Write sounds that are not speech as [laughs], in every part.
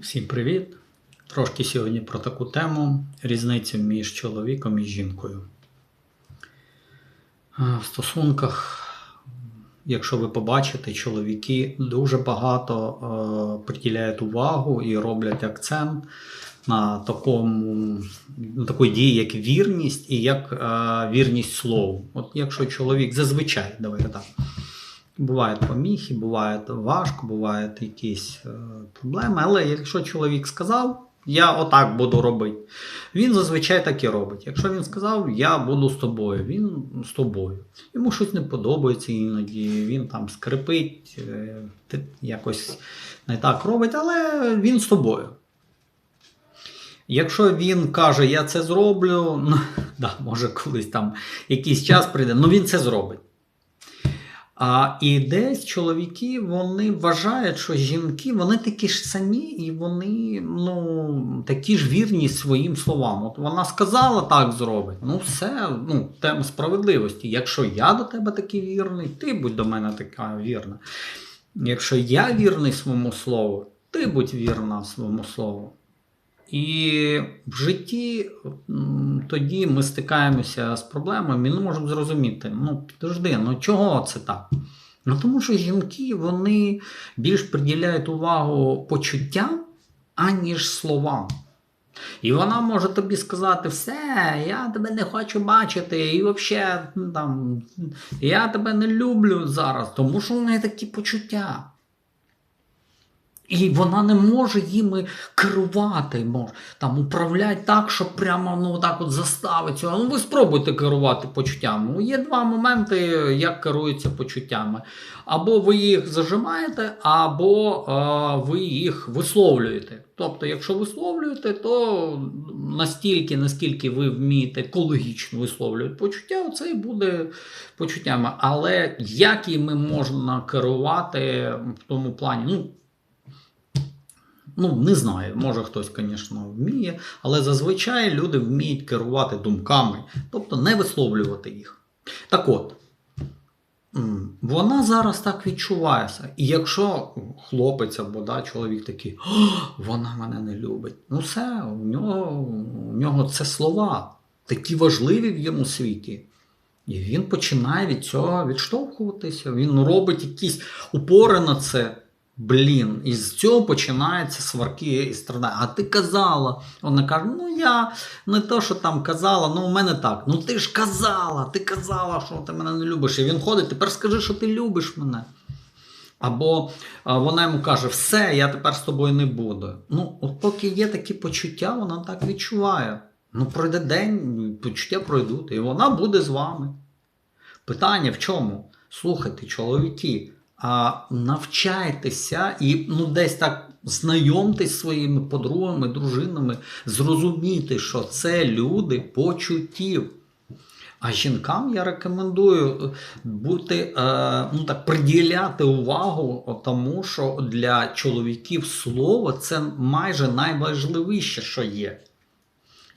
Всім привіт! Трошки сьогодні про таку тему різницю між чоловіком і жінкою. В стосунках, якщо ви побачите, чоловіки дуже багато приділяють увагу і роблять акцент на такому, на такої дії, як вірність і як вірність слову. От якщо чоловік зазвичай, давайте так. Бувають поміхи, буває важко, бувають якісь е, проблеми. Але якщо чоловік сказав, я отак буду робити, він зазвичай так і робить. Якщо він сказав, я буду з тобою, він з тобою. Йому щось не подобається іноді, він там скрипить, е, якось не так робить, але він з тобою. Якщо він каже, я це зроблю, ну, [laughs] да, може колись там якийсь час прийде, ну він це зробить. А, і десь чоловіки вони вважають, що жінки вони такі ж самі, і вони ну, такі ж вірні своїм словам. От вона сказала, так зробить. Ну, все, ну, тема справедливості. Якщо я до тебе такий вірний, ти будь до мене така вірна. Якщо я вірний своєму слову, ти будь вірна своєму слову. І в житті тоді ми стикаємося з проблемами і не можемо зрозуміти, ну підожди, ну чого це так? Ну тому що жінки вони більш приділяють увагу почуттям, аніж словам. І вона може тобі сказати, все, я тебе не хочу бачити, і взагалі там, я тебе не люблю зараз, тому що в неї такі почуття. І вона не може їми керувати, може, там управляти так, щоб прямо ну, так от заставити. цього. Ну, ви спробуйте керувати почуттями. Ну, Є два моменти, як керуються почуттями. Або ви їх зажимаєте, або е, ви їх висловлюєте. Тобто, якщо висловлюєте, то настільки, наскільки ви вмієте екологічно висловлювати почуття, це і буде почуттями. Але як іми можна керувати в тому плані? ну, Ну, не знаю, може хтось, звісно, вміє, але зазвичай люди вміють керувати думками, тобто не висловлювати їх. Так от, вона зараз так відчувається. І якщо хлопець або да, чоловік такий, вона мене не любить, ну все, у нього, у нього це слова, такі важливі в йому світі. І він починає від цього відштовхуватися. Він робить якісь упори на це. Блін, і з цього починаються сварки і страдання. А ти казала. Вона каже: ну я не то, що там казала, ну у мене так. Ну ти ж казала, ти казала, що ти мене не любиш. І він ходить, тепер скажи, що ти любиш мене. Або вона йому каже, все, я тепер з тобою не буду. Ну, от поки є такі почуття, вона так відчуває. Ну, пройде день, почуття пройдуть, і вона буде з вами. Питання в чому? Слухайте, чоловіки, а навчайтеся і ну, десь так знайомтесь зі своїми подругами, дружинами, зрозуміти, що це люди почуттів. А жінкам я рекомендую бути, е, ну так, приділяти увагу тому, що для чоловіків слово це майже найважливіше, що є.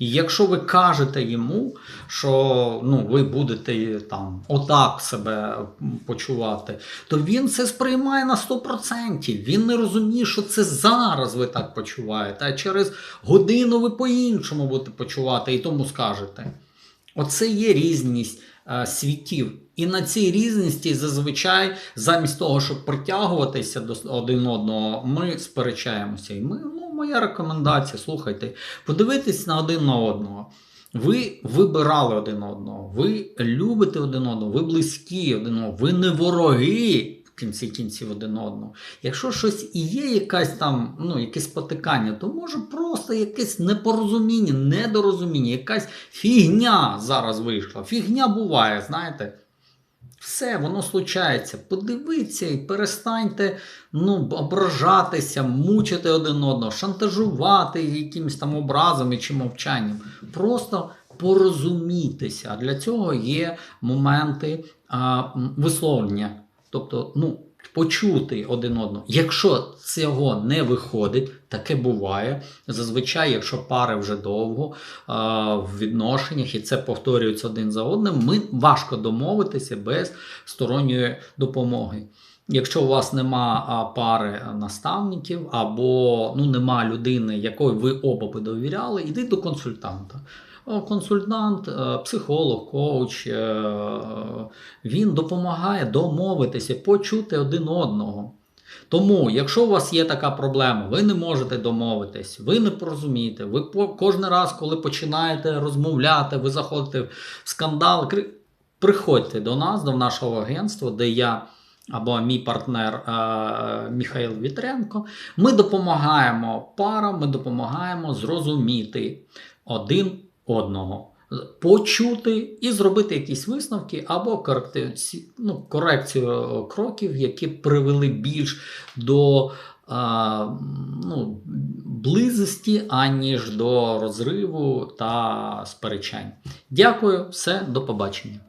І якщо ви кажете йому, що ну, ви будете там отак себе почувати, то він це сприймає на 100%. Він не розуміє, що це зараз ви так почуваєте, а через годину ви по-іншому будете почувати і тому скажете. Оце є різність е, світів. І на цій різності зазвичай, замість того, щоб притягуватися до один одного, ми сперечаємося. І ми, ну, моя рекомендація, слухайте, подивитись на один на одного. Ви вибирали один одного, ви любите один одного, ви близькі один одного, ви не вороги в кінці кінців один одного. Якщо щось і є якась там, ну, якесь потикання, то може просто якесь непорозуміння, недорозуміння, якась фігня зараз вийшла. Фігня буває, знаєте. Все, воно случається. Подивіться і перестаньте ну, ображатися, мучити один одного, шантажувати якимись там образами чи мовчанням. Просто порозумітися. А для цього є моменти а, висловлення. Тобто, ну, почути один одного. Якщо цього не виходить, таке буває. Зазвичай, якщо пари вже довго а, в відношеннях і це повторюється один за одним, ми важко домовитися без сторонньої допомоги. Якщо у вас нема пари наставників або ну, нема людини, якої ви оба би довіряли, йдіть до консультанта. Консультант, е, психолог, коуч, е, він допомагає домовитися, почути один одного. Тому, якщо у вас є така проблема, ви не можете домовитись, ви не порозумієте, ви кожен раз, коли починаєте розмовляти, ви заходите в скандал, приходьте до нас, до нашого агентства, де я або мій партнер е, Михайло Вітренко. Ми допомагаємо парам, ми допомагаємо зрозуміти один одного. Почути і зробити якісь висновки або ну, корекцію кроків, які привели більш до а, ну, близості, аніж до розриву та сперечань. Дякую, все, до побачення.